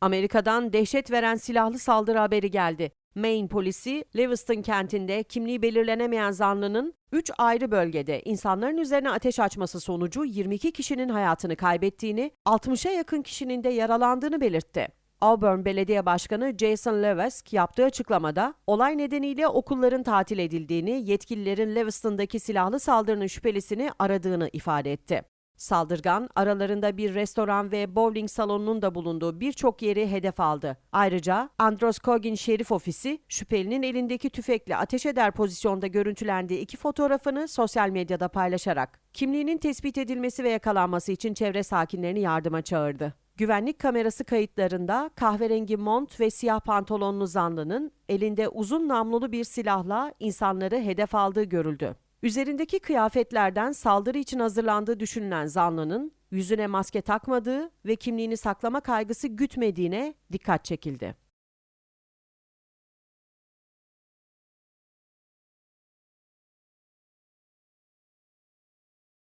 Amerika'dan dehşet veren silahlı saldırı haberi geldi. Maine polisi, Lewiston kentinde kimliği belirlenemeyen zanlının 3 ayrı bölgede insanların üzerine ateş açması sonucu 22 kişinin hayatını kaybettiğini, 60'a yakın kişinin de yaralandığını belirtti. Auburn Belediye Başkanı Jason Levesque yaptığı açıklamada olay nedeniyle okulların tatil edildiğini, yetkililerin Lewiston'daki silahlı saldırının şüphelisini aradığını ifade etti. Saldırgan, aralarında bir restoran ve bowling salonunun da bulunduğu birçok yeri hedef aldı. Ayrıca Androscoggin Şerif Ofisi, şüphelinin elindeki tüfekle ateş eder pozisyonda görüntülendiği iki fotoğrafını sosyal medyada paylaşarak kimliğinin tespit edilmesi ve yakalanması için çevre sakinlerini yardıma çağırdı. Güvenlik kamerası kayıtlarında kahverengi mont ve siyah pantolonlu zanlının elinde uzun namlulu bir silahla insanları hedef aldığı görüldü. Üzerindeki kıyafetlerden saldırı için hazırlandığı düşünülen zanlının yüzüne maske takmadığı ve kimliğini saklama kaygısı gütmediğine dikkat çekildi.